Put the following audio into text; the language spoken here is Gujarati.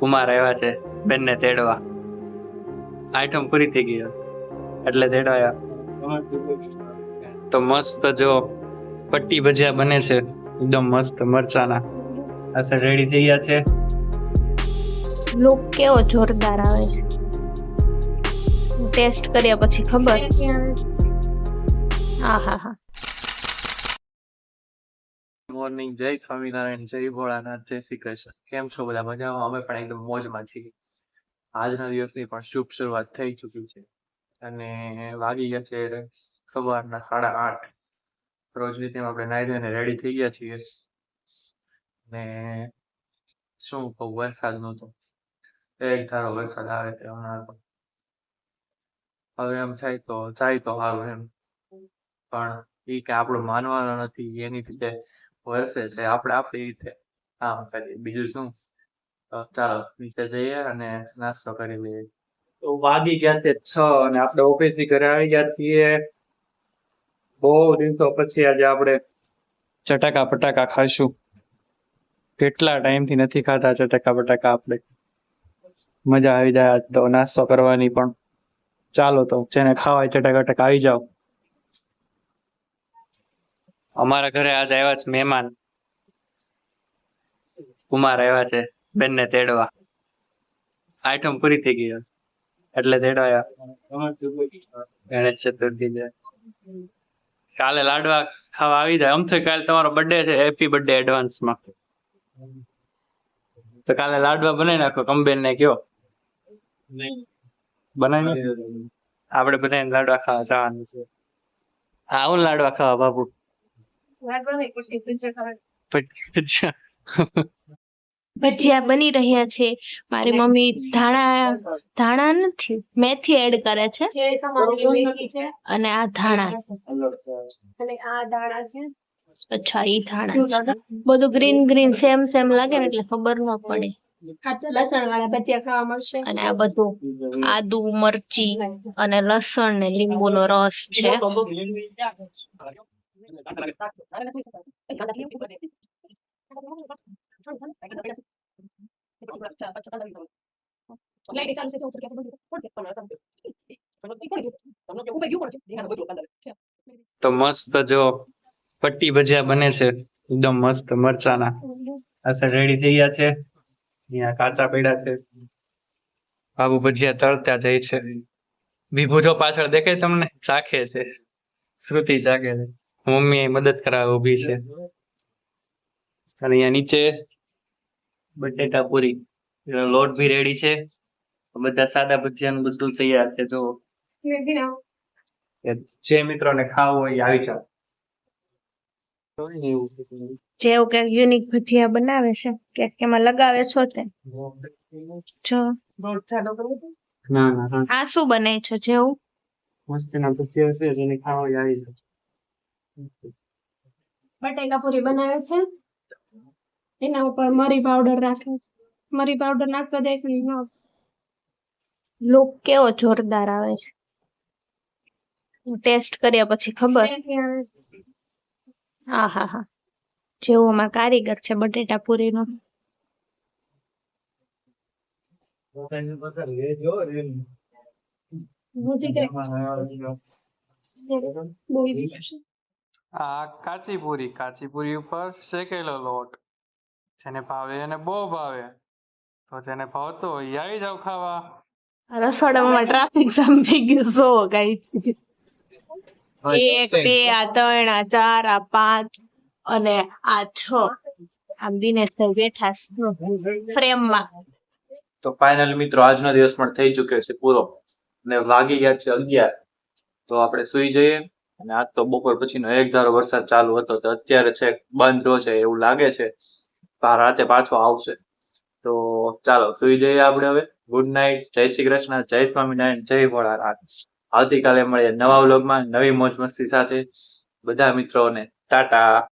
કુમાર આવ્યા છે બેનને તેડવા. આઈટમ પૂરી થઈ ગઈ એટલે તેડવા આવ્યા તો મસ્ત જો પટ્ટી ભજીયા બને છે એકદમ મસ્ત મરચાના. અસર રેડી થઈ ગયા છે. લુક કેવો જોરદાર આવે છે. ટેસ્ટ કર્યા પછી ખબર? હા હા હા મોર્નિંગ જય સ્વામિનારાયણ, જય ભોળાનાથ, જય શ્રી કૃષ્ણ. કેમ છો બધા? મજામાં? અમે પણ એકદમ મોજમાં છીએ. આજના દિવસની પણ શુભ શરૂઆત થઈ ચૂકી છે. અને વાગી ગયા છે સવારના સાડા આઠ. રોજની તેમ આપણે નાઈ ધોઈને રેડી થઈ ગયા છીએ. ને શું કહું વરસાદનું તો એક ધારો વરસાદ આવે છે હવે એમ થાય તો જાય તો સારું એમ. પણ એ કે આપણું માનવાનું નથી. એની રીતે વરસે છે, આપણે આપણી રીતે આમ કરીએ. બીજું શું? ચાલો, નીચે જઈએ અને નાસ્તો કરી લઈએ. તો વાગી ગયા છે છ અને આપણે ઓફિસથી ઘરે આવી ગયા છીએ. બહુ દિવસો પછી આજે આપણે ચટાકા પટાકા ખાશું કેટલા ટાઈમથી નથી ખાતા ચટાકા પટાકા આપણે. મજા આવી જાય તો. નાસ્તો કરવાની પણ. ચાલો તો, જેને ખાવાય ચટાકા આવી જાઓ. અમારા ઘરે આજ આવ્યા છે મહેમાન. કુમાર આવ્યા છે બેનને તેડવા. આઈટમ પૂરી થઈ ગઈ એટલે તેડવા આવ્યા ગણેશ ચતુર્થી કાલે લાડવા ખાવા આવી જાય. આમ તો કાલે તમારો બર્થડે છે હેપી બર્થડે એડવાન્સમાં તો કાલે લાડવા બનાવી નાખો કંબેન ને કયો બનાવી? આપણે બધાને લાડવા ખાવા જવાનું છે. હા આવું લાડવા ખાવા બાપુ. ભજીયા બની રહ્યા છે મારી મમ્મી ધાણા ધાણા નથી મેથી એડ કરે છે. અને આ ધાણા અને આ ધાણા છે. અચ્છા ઈ ધાણા બધું ગ્રીન ગ્રીન સેમ સેમ લાગે ને એટલે ખબર ન પડે. લસણ વાળા ભજીયા ખાવા મળશે. અને આ બધું આદુ મરચી અને લસણ ને લીંબુનો રસ છે. તો મસ્ત જો પટ્ટી ભજીયા બને છે. એકદમ મસ્ત મરચાના. અસર રેડી થઈ ગયા છે. અહીંયા કાચા પડ્યા છે. બાબુ ભજીયા તળતા જાય છે. વિભુ જો પાછળ દેખાય તમને? ચાખે છે. શ્રુતિ ચાખે છે. મમ્મી મદદ કરાવે ઊભી છે. અને અહીંયા નીચે બટેટા પૂરી. લોટ બી રેડી છે. બધા સાદા ભજીયાનું બધું તૈયાર છે જો જે મિત્રોને ખાવું હોય આવી જાવ જેવું કે યુનિક ભજીયા બનાવે છે કે એમાં લગાવે છો તે. જો. ના ના ના. આ શું બને છે જેવું? મસ્તીના ભજીયા છે જેને ખાવા હોય આવી જાવ બટેકા પૂરી બનાવે છે. એના ઉપર મરી પાવડર રાખે છે. મરી પાવડર નાખતો જાય છે લુક કેવો જોરદાર આવે છે. ટેસ્ટ કર્યા પછી ખબર. હા હા હા. જેવો માં કારીગર છે બટેટા પૂરીનો. નો. આ કાચી પૂરી કાચી પૂરી ઉપર શેકેલો લોટ. જેને ભાવે એને બહુ ભાવે. તો જેને ભાવતો હોય એ આવી જાવ ખાવા. રસોડામાં ટ્રાફિક જામ થઈ ગયું સો કઈ એક બે આ ત્રણ આ ચાર આ પાંચ અને આ છ. આમ દિનેશભાઈ બેઠા ફ્રેમમાં. તો ફાઇનલ મિત્રો આજનો દિવસ પણ થઈ ચુક્યો છે પૂરો. ને વાગી ગયા છે અગિયાર. તો આપણે સુઈ જઈએ. અને આજ તો બપોર પછીનો એક ધારો વરસાદ ચાલુ હતો તો અત્યારે છે બંધ છે એવું લાગે છે. રાતે પાછો આવશે. તો ચાલો, સુઈ જઈએ આપણે હવે. ગુડ નાઇટ જય શ્રી કૃષ્ણ. જય સ્વામિનારાયણ. જય ભોળાનાથ. આવતીકાલે મળીએ નવા વ્લોગમાં. નવી મોજ મસ્તી સાથે. બધા મિત્રોને ટાટા.